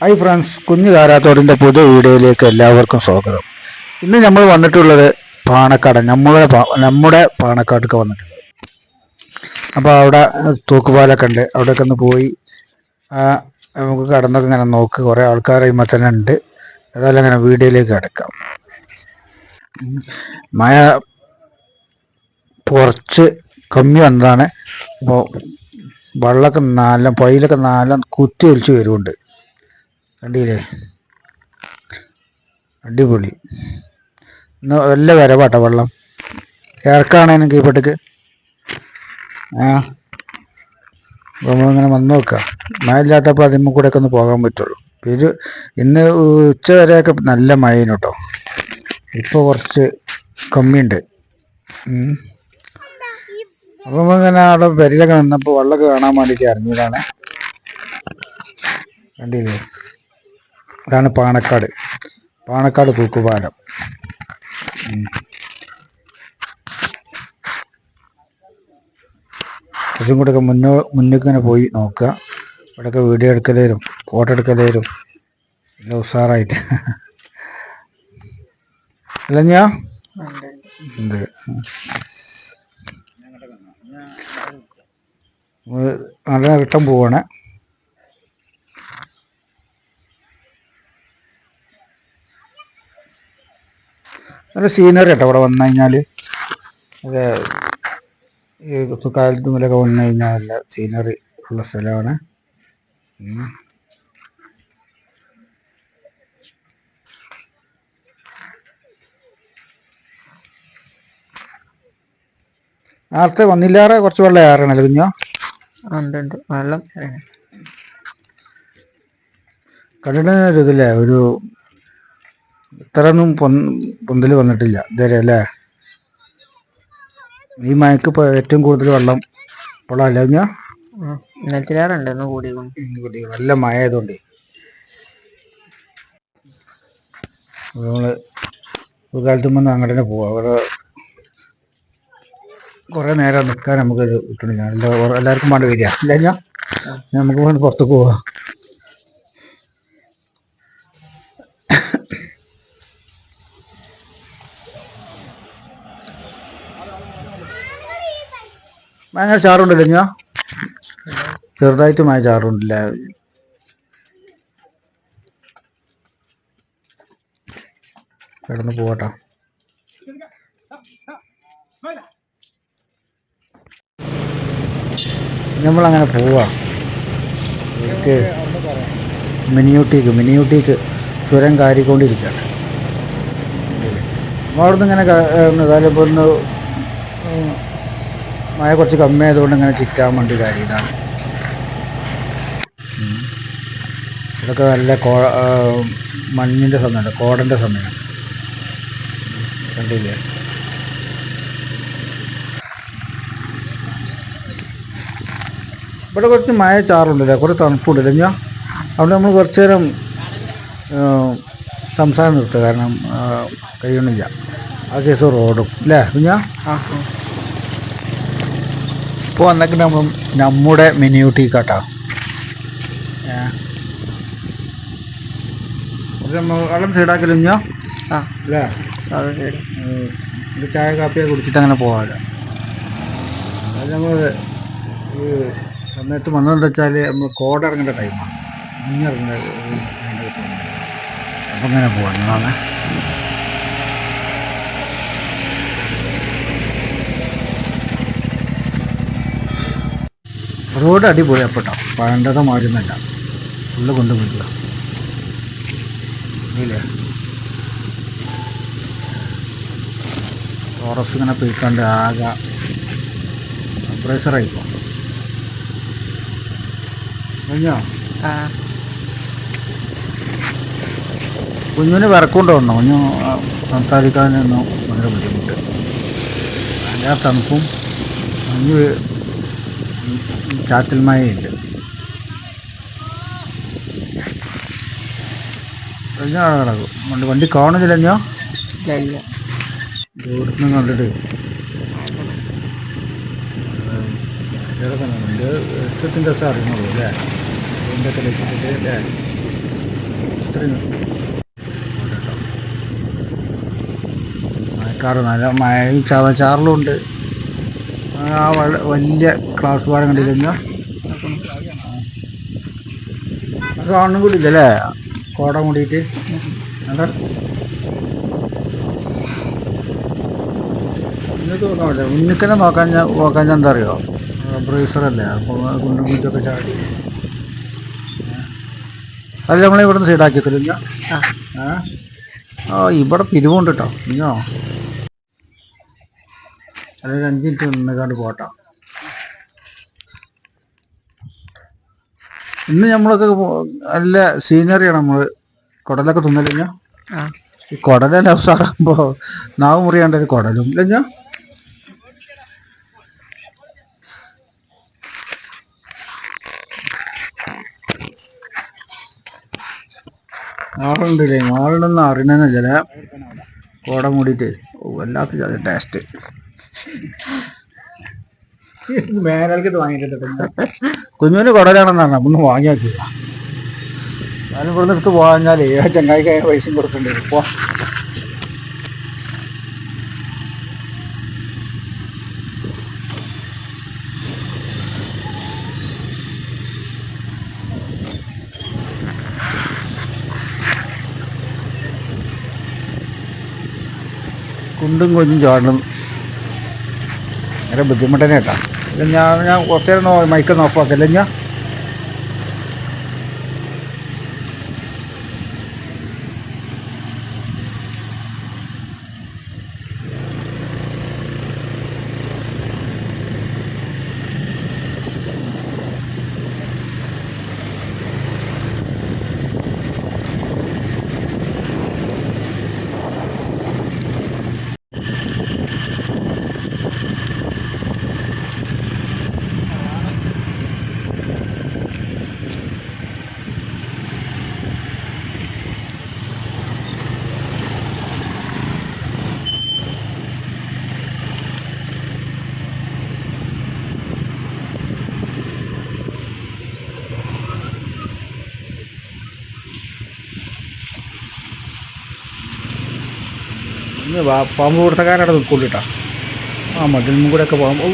Hi friends കുഞ്ഞു കാരാത്തോടിന്റെ പുതിയ വീഡിയോയിലേക്ക് എല്ലാവർക്കും സ്വാഗതം. ഇന്ന് നമ്മൾ വന്നിട്ടുള്ളത് പാണക്കാട് നമ്മുടെ നമ്മുടെ പാണക്കാട്ടൊക്കെ വന്നിട്ടുണ്ട് അപ്പോൾ അവിടെ തൂക്കുപാലൊക്കെ ഉണ്ട് അവിടെയൊക്കെ ഒന്ന് പോയി നമുക്ക് കടന്നൊക്കെ ഇങ്ങനെ നോക്ക് കുറേ ആൾക്കാർ കഴിയുമ്പോൾ തന്നെ ഉണ്ട്. ഏതായാലും അങ്ങനെ വീഡിയോയിലേക്ക് കിടക്കാം. ഉം. മഴ കുറച്ച് കമ്മി വന്നതാണ്. അപ്പോൾ വെള്ളമൊക്കെ നല്ല പൊയിലൊക്കെ നല്ല കുത്തി ഒലിച്ച് വരുന്നുണ്ട്. കണ്ടില്ലേ? അടിപൊളി. ഇന്ന് വല്ല വരവാട്ടോ വെള്ളം. ഇറക്കാണേനും കീപ്പട്ടക്ക് ആ. നമ്മളിങ്ങനെ വന്ന് നോക്കുക മഴ ഇല്ലാത്തപ്പോൾ അതിമ്മ കൂടെ ഒക്കെ ഒന്ന് പോകാൻ പറ്റുള്ളൂ. പിന്നെ ഇന്ന് ഉച്ച വരെയൊക്കെ നല്ല മഴയാണ് കേട്ടോ. ഇപ്പോൾ കുറച്ച് കമ്മിയുണ്ട്. അപ്പം ഇങ്ങനെ അവിടെ പെരിലൊക്കെ നിന്നപ്പോൾ വെള്ളമൊക്കെ കാണാൻ വേണ്ടിയിട്ട് ഇറങ്ങിയതാണ്. കണ്ടില്ലേ? അതാണ് പാണക്കാട് പാണക്കാട് തൂക്കുപാലം. കുറച്ചും കൂടെയൊക്കെ മുന്നോ മുന്നിങ്ങനെ പോയി നോക്കുക ഇവിടെയൊക്കെ വീഡിയോ എടുക്കലേരും ഫോട്ടോ എടുക്കലേരും എല്ലാം ഉഷാറായിട്ട് അല്ല ഉണ്ട് നല്ല റിട്ടം പോവാണ് നല്ല സീനറി കേട്ടോ ഇവിടെ വന്നു കഴിഞ്ഞാൽ അത്. ഈ കാലത്ത് മുതലൊക്കെ വന്നു കഴിഞ്ഞാൽ നല്ല സീനറി ഉള്ള സ്ഥലമാണ്. നേരത്തെ വന്നില്ലാറെ കുറച്ച് വെള്ളം ഏറണല്ലോ കുഞ്ഞോ? ഉണ്ട് ഉണ്ട് വെള്ളം. കണ്ടിട്ട് ഇതില്ലേ? ഒരു ഇത്രയൊന്നും പൊന്തൽ വന്നിട്ടില്ല. ഇതുവരെ അല്ലേ? ഈ മഴയ്ക്ക് ഇപ്പോൾ ഏറ്റവും കൂടുതൽ വെള്ളം ഇന്ന് കൂടി നല്ല മഴ ആയതുകൊണ്ട് നമ്മൾ കാലത്ത് മുന്നേ അങ്ങോട്ട് തന്നെ പോവാം. അവിടെ കുറേ നേരം നിൽക്കാൻ നമുക്ക് കിട്ടണില്ല. എല്ലാ എല്ലാവർക്കും വേണ്ട വരിക. ഇല്ല ഞാൻ നമുക്ക് വേണ്ടി പുറത്തേക്ക് പോവാം. ഭയങ്കര ചാറുണ്ടല്ലോ ഞാൻ ചെറുതായിട്ട് മഴ ചാറുണ്ടില്ല കിടന്ന് പോവാട്ടോ നമ്മളങ്ങനെ പോവാ മിനിയൂട്ടിക്ക് മിനിയൂട്ടിക്ക് ചുരം കാരിക്കൊണ്ടിരിക്കുകയാണ് അവിടുന്ന് ഇങ്ങനെ ഏതായാലും ഇപ്പോൾ ഒന്ന് മഴ കുറച്ച് കമ്മിയായതുകൊണ്ട് ഇങ്ങനെ ചിറ്റാൻ വേണ്ടി കാര്യം ഇതാണ്. ഇതൊക്കെ നല്ല കോ മഞ്ഞിന്റെ സമയമല്ല കോടന്റെ സമയമാണ്. കണ്ടില്ലേ? ഇവിടെ കുറച്ച് മഴ ചാറുണ്ടല്ലേ കുറച്ച് തണുപ്പുണ്ടല്ലേ. ഞാൻ അവിടെ നമ്മൾ കുറച്ച് നേരം സംസാരം നിർത്തുക. കാരണം കഴിയണില്ല. ആ ചേച്ചി റോഡും അല്ലേ കുഞ്ഞാ? ആ. ഇപ്പോൾ വന്നൊക്കെ നമ്മൾ നമ്മുടെ മിനിയൂട്ടി കാട്ടാ വെള്ളം സൈഡാക്കലും ഞാൻ ആ അല്ലേ? ഒരു ചായ കാപ്പിയൊക്കെ കുടിച്ചിട്ട് അങ്ങനെ പോകാമല്ലോ അത് നമ്മൾ ഈ സമയത്ത് വന്നതെന്ന് വെച്ചാൽ നമ്മൾ കോട ഇറങ്ങേണ്ട ടൈമാണ് ഇറങ്ങേണ്ട അപ്പം അങ്ങനെ പോകാം ഞങ്ങളെ റോഡ് അടിപൊളി അപ്പട്ടോ പണ്ടത്തെ മാറിയൊന്നുമല്ല ഫുള്ള് കൊണ്ടുപോയില്ല ഇല്ലേ? ടോറസ് ഇങ്ങനെ പോയിക്കാണ്ട് ആകെ പ്രഷറായിപ്പോ കഴിഞ്ഞോ ആ. കുഞ്ഞിന് വിറക്കൊണ്ട് വന്നു കുഞ്ഞു സംസാരിക്കാനൊന്നും ഭയങ്കര ബുദ്ധിമുട്ട്. ഭയങ്കര തണുപ്പും മഞ്ഞ് ചാറ്റൽ മഴയുണ്ട് കിടക്കും വണ്ടി കാണുന്നില്ലഞ്ഞോ? കാണുന്നില്ല ഞാൻ ഇല്ല ഇല്ല ദൂരത്തുനിന്ന് കണ്ടിട്ട്. ഇഷ്ടത്തിന്റെ ദിവസം അറിയുന്നുള്ളൂ അല്ലേ? ഇതിന്റെ ഒക്കെ ലക്ഷ്യത്തിന്റെ അല്ലേ? ഇത്രയും മഴക്കാറ് നല്ല മഴ ചവച്ചാറിലും ഉണ്ട്. ആ വലിയ ക്ലാസ് പാടം കണ്ടില്ല കാണും കൂടി ഇല്ലല്ലേ കോട മൂടിയിട്ട് അതാ. ഇന്നത്തെ നോക്കാൻ പറ്റില്ല മുന്നിക്കനെ നോക്കാൻ ഞാൻ നോക്കാൻ ഞാൻ എന്താ അറിയോ? ബ്രേസറല്ലേ അപ്പോൾ കുണ്ടും കുഞ്ചൊക്കെ ചാടി. അത് നമ്മളിവിടുന്ന് സൈഡാക്കി വെക്കില്ല ആ. ആ ഇവിടെ പിരിവുണ്ട് കേട്ടോ ഇഞ്ഞോ അതൊരു അഞ്ച് മിനിറ്റ് നിന്നേക്കാണ്ട് പോട്ടോ. ഇന്ന് നമ്മളൊക്കെ നല്ല സീനറിയാണ് നമ്മൾ കുടലൊക്കെ തിന്നലിഞ്ഞ ഈ കുടലല്ല അവസാറാകുമ്പോ നാവ് മുറിയാണ്ട് ഒരു കുടലും ഇല്ലഞ്ഞ ആളുണ്ടല്ലേ ആളുണ്ടെന്ന് അറിയണമെന്നില്ല കോട മൂടിയിട്ട്. വല്ലാത്ത ടേസ്റ്റ്. കുഞ്ഞുവിന് കുടലാണെന്നാണ് പറഞ്ഞ. വാങ്ങി വാങ്ങിയാക്കി ഞാനും ഇവിടുന്ന് എടുത്ത് പോകാഞ്ഞാലേ ആ ചങ്ങായിക്ക് അതിന് പൈസയും കൊടുക്കണ്ടേ പോ കുണ്ടും കൊഞ്ചും ചാടണം. ഭയങ്കര ബുദ്ധിമുട്ട് തന്നെ ഞാൻ ഞാൻ കുറച്ച് നേരം മൈക്ക് നോക്കാക്കല്ലേ ഞാൻ ഇന്ന് പാമ്പ് കൊടുത്തക്കാരവിടെ നിൽക്കുള്ളൂട്ടാ. ആ മതിലും കൂടെ ഒക്കെ പാമ്പ്.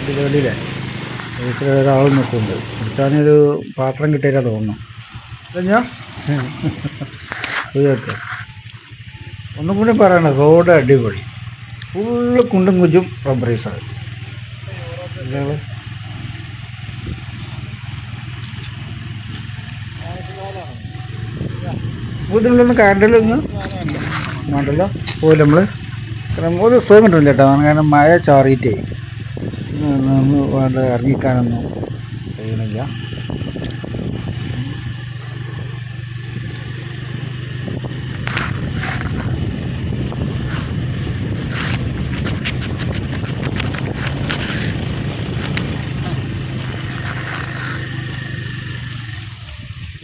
ഇതിലെ വീട്ടിൽ ഒരാൾ നിൽക്കുന്നുണ്ട്. കൊടുത്താനൊരു പാത്രം കിട്ടിയാൽ തോന്നുന്നു. കഴിഞ്ഞാ ഒന്നും കൂടി പറയണം റോഡ് അടിപൊളി. ഫുള്ള് കുണ്ടും കുഞ്ചും റബ്ബറീസാണ് കാണ്ടല്ലോ കറണ്ടിലൊന്നും വേണ്ടല്ലോ പോയി നമ്മൾ ഒരു സുഖം കിട്ടുന്നില്ല കേട്ടോ. കാരണം മഴ ചാറിയിട്ടേ. നമ്മൾ വേണ്ട ഇറങ്ങിക്കാനൊന്നും കഴിയണില്ല.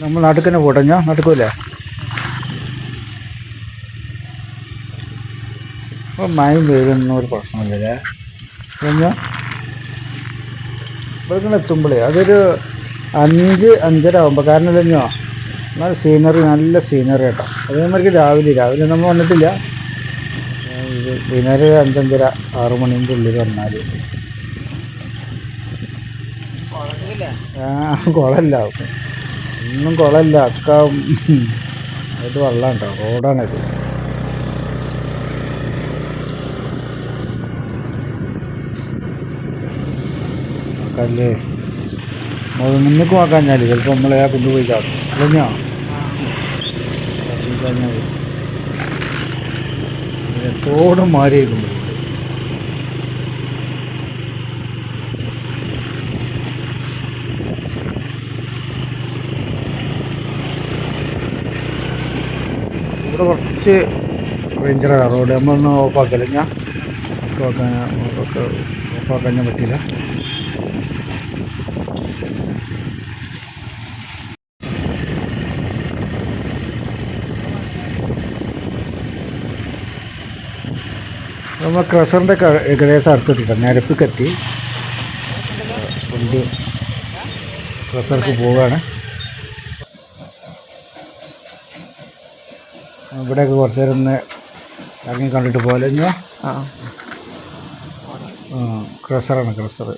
നമ്മൾ തന്നെ പോട്ടെ ഞാൻ നടക്കൂലേ അപ്പോൾ മഴയും വെയിലൊന്നും ഒരു പ്രശ്നമില്ലല്ലേ കഴിഞ്ഞാൽ ഇവിടെ എത്തുമ്പോഴേ അതൊരു അഞ്ച് അഞ്ചര ആകുമ്പോൾ കാരണം കഴിഞ്ഞോ നല്ല സീനറി നല്ല സീനറി കേട്ടോ അതേമാതിരി രാവിലെ രാവിലെ നമ്മൾ വന്നിട്ടില്ല. ഇത് വൈകുന്നേരം അഞ്ചഞ്ചര ആറ് മണിന്റെ ഉള്ളിൽ വന്നാൽ. ആ കുളമല്ല ഒന്നും കുളമല്ല അക്ക അത് വെള്ളം കേട്ടോ. റോഡാണിത് കല്ലേ മുന്നിക്ക് ഞാൻ ചിലപ്പോൾ നമ്മളെ ആ കൊണ്ടുപോയി ചാടും. അല്ലഞ്ഞോ തോടും ഇവിടെ കുറച്ച് റേഞ്ചറാണ് റോഡ് നമ്മളൊന്ന് ഓഫാക്കല്ല ഞാൻ? ഓപ്പാക്കാൻ ഓഫാക്കാൻ പറ്റില്ല നമ്മൾ ക്രസറിന്റെ ഏകദേശം അടുത്തെത്തിയിട്ടാണ് നിരപ്പിക്കെത്തി. വണ്ടി ക്രസർക്ക് പോവുകയാണ് ഇവിടെയൊക്കെ കുറച്ച് നേരം ഒന്ന് ഇറങ്ങി കണ്ടിട്ട് പോലെ ഞാൻ ആ. ക്രസറാണ് ക്രസർ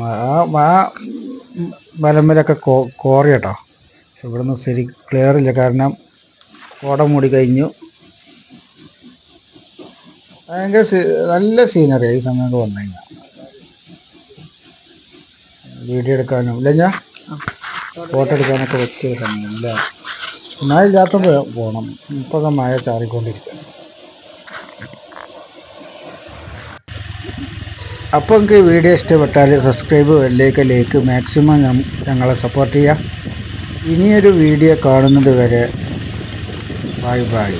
ആ ആ മലമ്മലൊക്കെ കോ കോറി കേട്ടോ പക്ഷെ ഇവിടെ നിന്ന് ശരി ക്ലിയർ ഇല്ല കാരണം കോട മൂടി കഴിഞ്ഞു. ഭയങ്കര നല്ല സീനറി ഈ സമയം വന്നു കഴിഞ്ഞാൽ വീഡിയോ എടുക്കാനും ഇല്ല ഞാൻ ഫോട്ടോ എടുക്കാനൊക്കെ പറ്റിയ സമയം ഇല്ല. മഴ ഇല്ലാത്തപ്പോൾ പോകണം ഇപ്പൊക്കെ മഴ ചാറിക്കൊണ്ടിരിക്കും. അപ്പോൾ നിങ്ങൾക്ക് ഈ വീഡിയോ ഇഷ്ടപ്പെട്ടാൽ സബ്സ്ക്രൈബ് ബെല്ലേക്ക് ലേക്ക് മാക്സിമം ഞങ്ങളെ സപ്പോർട്ട് ചെയ്യുക ഇനിയൊരു വീഡിയോ കാണുന്നത് വരെ ബൈ ബൈ